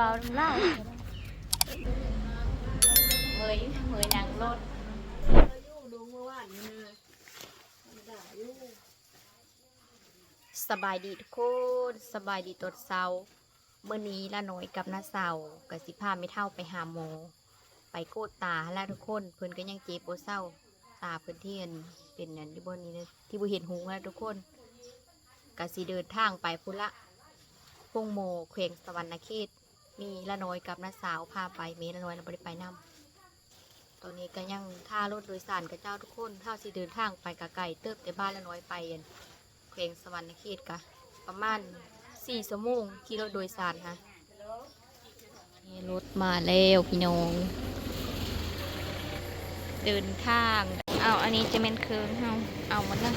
เบาน้ำเล่าเมยเมยนางรถสบายดีทุกคนสบายดีตดเซาเมื่อนี้ละหน่อยกับน้าเสากับสิพาไม่เท่าไปหาหมอไปโกดตาแล้วทุกคนเพิ่นก็ยังเจ็บบ่เศร้าตาเพิ่นที่อันเป็นอันที่บนนี้นะที่บ่เห็นหูแล้วทุกคนก็สิเดินทางไปพุ่นละพงโมเขวงสวรรณเขต มีละน้อยกับน้าสาวพาไปเมละน้อยเราได้ไปนํตอนนี้ก็ยังท่ารถโดยสารกับเจ้าทุกคนถ้าสิเดินทางไปกะไก่เติบแต่บ้านละน้อยไปอันเขวงสวรรณเขตกะ ประมาณสี่ชั่วโมงขี่รถโดยสารค่ะนี่รถมาแล้วพี่น้อง เดินทาง เอาอันนี้จะเป็นเคืองเอาเอาหมดเลย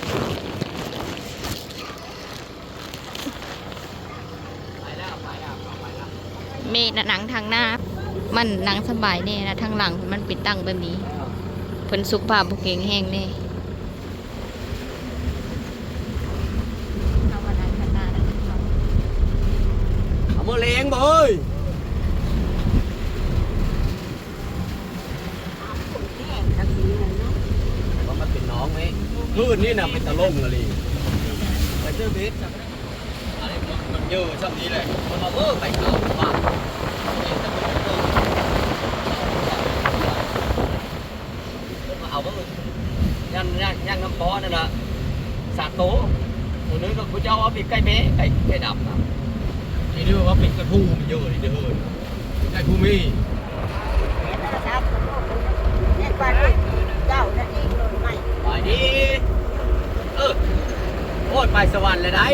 เมฆน่ะหนังทางหน้า มันหนังสบายแน่นะทางหลังมันปิดตั้งแบบนี้เพิ่นสุขภาพบุเกงแห้งแน่เอามานั่งข้างหน้าแล้วกันครับเอามือเลี้ยงบ่เอ้ยว่ามันเป็นน้องไหมพื้นนี่น่ะเป็นตะล่มอะไรไปเจอเบสอะไรมัน เยอะช่ำนี้แหละมันมาเออไปเขาว่ามาเอาว่ายันยันยันน้ำปอนั่นน่ะสาโตตัวนึงก็กูจะเอาไปใกล้เบ๊ไก่ไก่ดำนะนี่ดูว่าเป็นกระทู้มันเยอะเลยเด้อได้ภูมิเจ้านั่นเองเลยไม่ไปดีเออโอ้ยไปสวรรค์เลยได้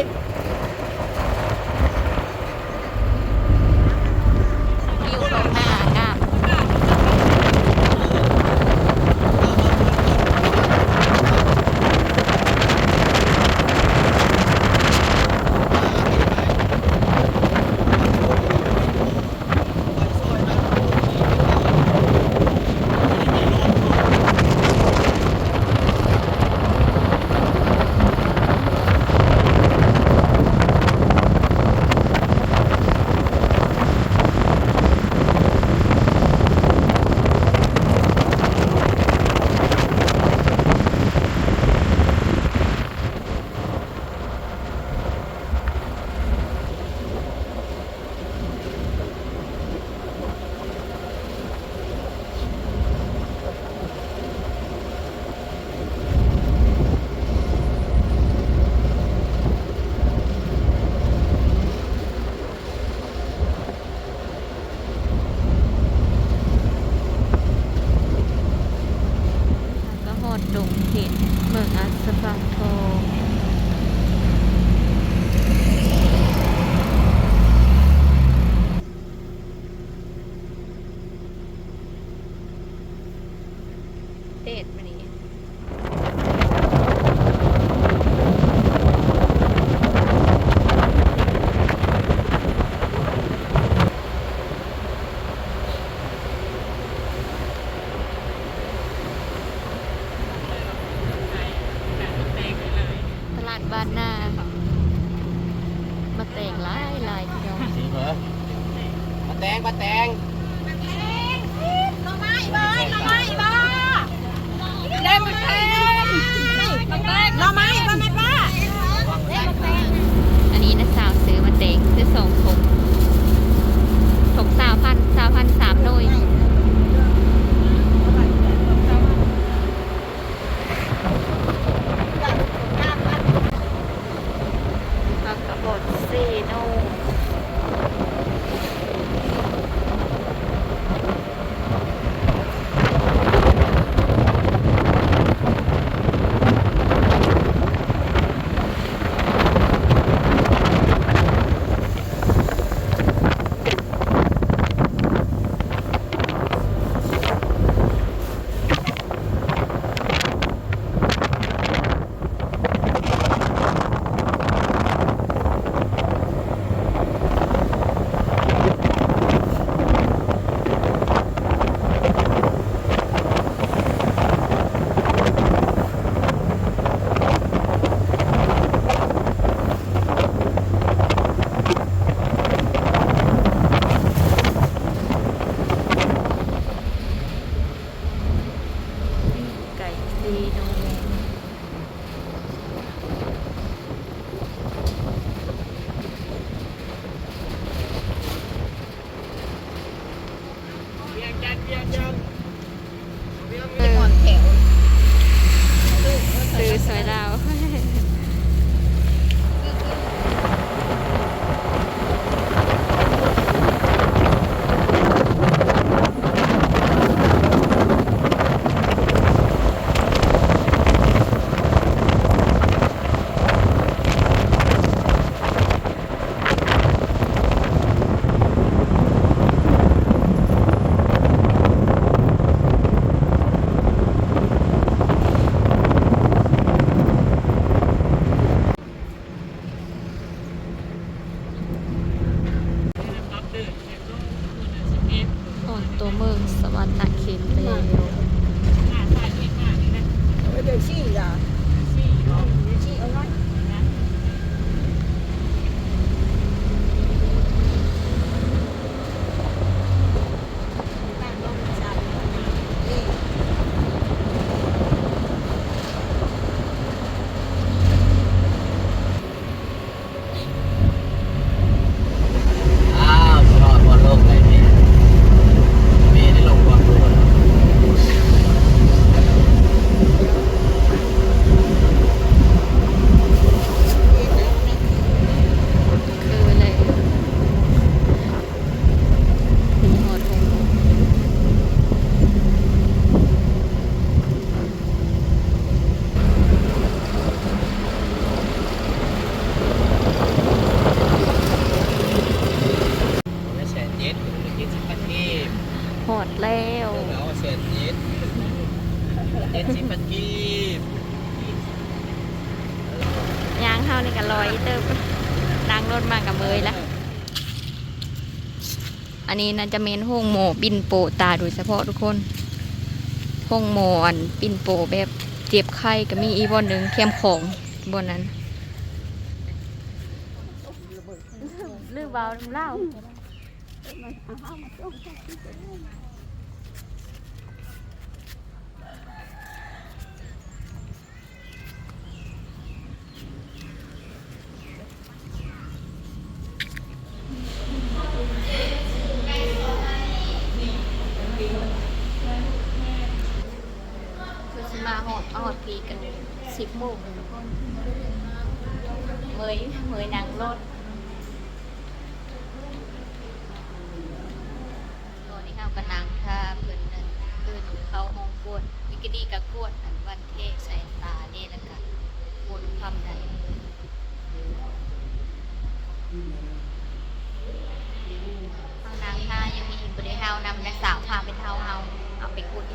นนี้น่าจะเมนห้องโมบินโปตาโดยเฉพาะทุกคนห้องโมอันบินโปแบบเจ็บไข้ก็มีอีบอนหนึ่งเข้มของบนนั้นลืมเบาเล่า คือสิ มาหอดมาหอดปีกันสิบโมงเมยเมยนั่งรถตอนนี้เฮากันนั่งท่าเพิ่อนนั่นเพิ่นเขาห้องกวดวิกดีกับกวดอันวันเทศใส่ตาเนี่แล้วก็กวดคำใดเฮานั่งท่ายังมีบ่ได้เฮานำนักสาวพาไปเท่าเฮาเอาไปกวด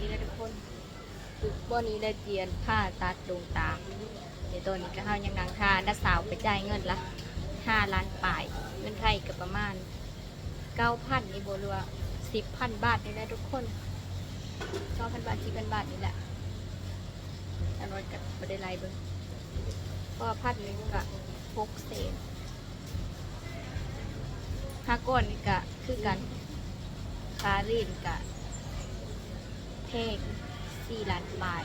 นี่นะทุกคนคือบ่นี้ได้เจียนผ้าตัดดวงตาเดี๋ยวตัวนี้ก็เฮายังนังทาน้าสาวไปจ่ายเงินละห้าล้านปลายเงินไทยก็ประมาณเก้าพันนี่โบรัวสิบพันบาทนี่นะทุกคนเก้าพันบาทที่เป็นบาทนี่แหละแต่รถกับบ่ได้ไลเบิ่งเพราะว่าพันหนึงก็หกเศษ ห้าก้อนนี่ก็คือกันคารีนกะเพงสี่ล้านบาท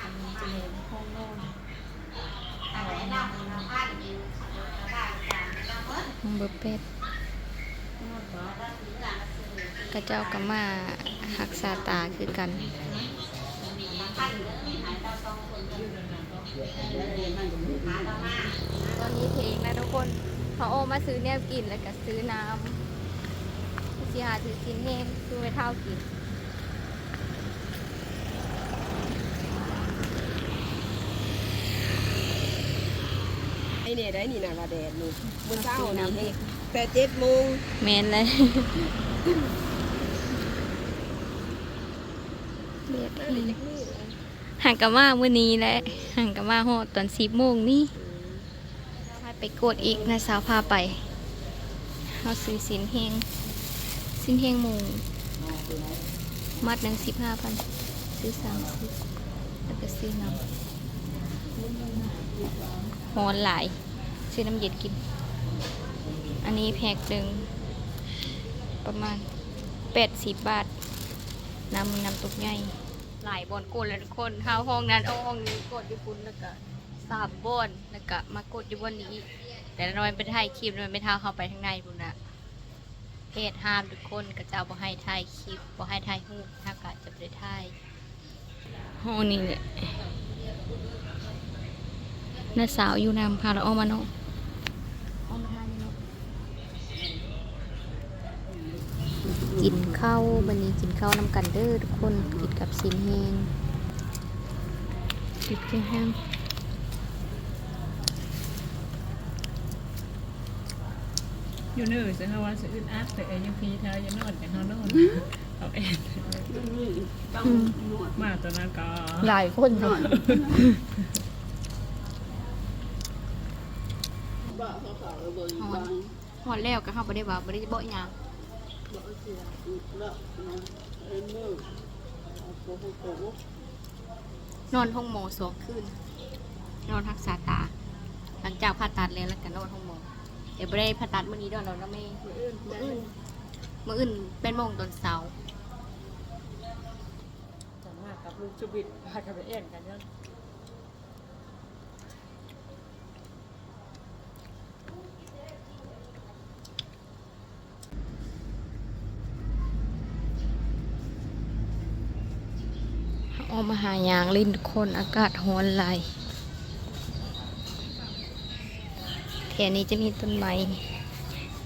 อันนี้จะเป็นห้องนอนห้องเบอร์เป็ดกระเจ้าก็มาหักษาตาคือกัน ตอนนี้เพลงนะทุกคนพอโอมาซื้อแนวกินแล้วก็ซื้อน้ำสิหาถือกินแห้งคือไม่เท่ากินไอเนี่ยได้นี่นะว่าแดดนี่มื้อเช้านี่แต่เจ็ดโมงแมนเลยเรียกน่าจะจักมื้อ ห่างกับมาเมื่อนี้แหละห่างกับมาหอดตอนสิบโมงนี่ให้ไปกดอีกนะสาวพาไปเขาซื้อสินแห้งสินแห้งหมูมัดหนึ่งสิบห้าพันซื้อสามสิบแล้วก็ซื้อน้ำหอนหลาย ซื้อน้ำเย็นกิน อันนี้แพ็คหนึ่งประมาณแปดสิบบาท น้ำน้ำตกใหญ่ หลายบอนกดแล้วทุกคนเข้าห้องนั้นเอาห้องนี้กดญี่ปุ่นแล้วก็สามบอนแล้วก็มากดอยู่บนนี้ แต่ละน้อยเป็นถ่ายคลิปมันไม่ท่าเข้าไปข้างในพุ่นะเพศห้ามทุกคนก็จะเอาบ่ให้ถ่ายคลิปบ่ให้ถ่ายรูปถ้ากะจะไปถ่ายห้องนี้แหละน้าสาวอยู่นำพาเราออกมาเนาะออกมาถ่ายนี่เนาะ กินข้าววันนี้กินข้าวนำกันเด้อทุกคนกินกับสินแหงกินแค่แห้งอยู่เนื้อจะเขาว่าจะอึดอัดแต่ยังพีเธอยังนอนแต่เขานอนเอาเองอืมมาตัวนั้นก็หลายคนเนาะหอนหอนแล้วก็เข้าไปได้ว่าบ่ได้บ่อีหยัง นอนห้องหมอสองคืนนอนรักษาตา หลังจากผ่าตัดแล้วแล้วก็นอนห้องหมอเดี๋ยวบ่ได้ผ่าตัดเมื้อนี้ดอกเราไม่มืออื่นมืออื่นมื้ออื่นเป็นโมงตอนเช้าสามารถกับลูกจุบิดพากันไปเอ็นกันเนี่ย อมาหายางลิ้นคนอากาศห้อนไหลแถวนี้จะมีต้นไม้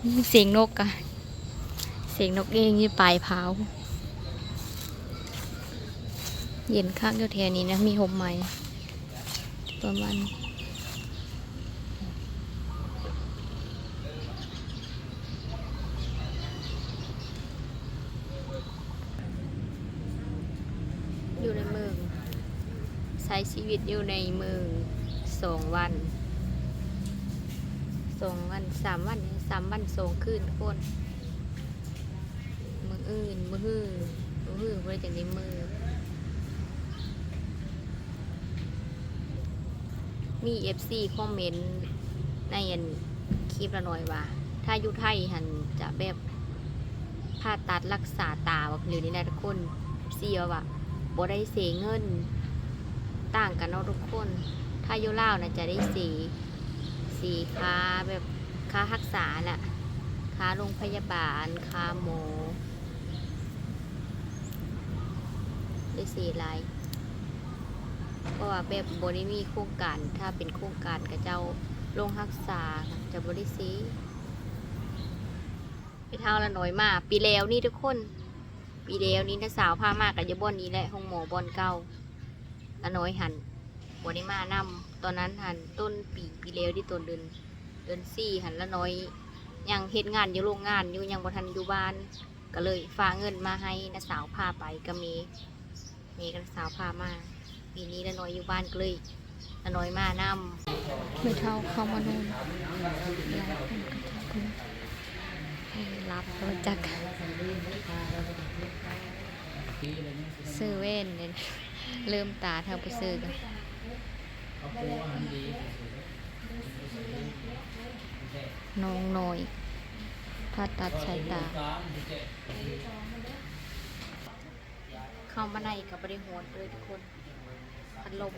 มีเสียงนกอะเสียงนกเองยี่ปลายเผาเย็นข้างอยู่แถวนี้นะมีหมไม้ประมาณยู่ในเมืองใช้ชีวิตอยู่ในเมืองสองวันสองวันสามวันสามวันสองคืนทุกคนมืออื่นมือหื้อมือหื้อบ่ได้จากในมือ มีเอฟซีคอมเมนต์ในอันคลิปละหน่อยว่า ถ้าอยู่ไทยหันจะแบบผ่าตัดรักษาตาแบบหรือนี่นะทุกคนซีว่าว่าบ่ได้เสียเงิน ต่างกันเนาะทุกคน ถ้าอยู่ลาวนะจะได้สี สีค่าแบบค่ารักษาแหละค่าโรงพยาบาลค่าหมอได้สีหลายเพราะว่าแบบบริมีโครงการ ถ้าเป็นโครงการกับเจ้าโรงรักษาจะบริสีไปเท่าละน้อยมากปีแล้วนี่ทุกคน ปีแล้วนี่นะสาวพามากกับยบอนนี้แหละห้องหมอบอนเก่า ละน้อยหันบริมานำตอนนั้นหันต้นปีปีแล้วที่ต้นเดือนเดือนสี่หันละน้อยยังเฮ็ดงานอยู่โรงงานอยู่ยังบ่ทันอยู่บ้าน ก็เลยฝากเงินมาให้นะสาวพาไปก็มีมีกันสาวพามาปีนี้ละน้อยอยู่บ้านก็เลยละน้อยมานำไม่เท่าเข้ามานอนหลายคนก็จะคุณให้รับรถจักรซื้อเว่นเนี่ย เริ่มตาทางไปซื้อกันน้องน้อยผ่าตัดสายตา เข้ามาในกับบริโภคเลยทุกคนพัดลม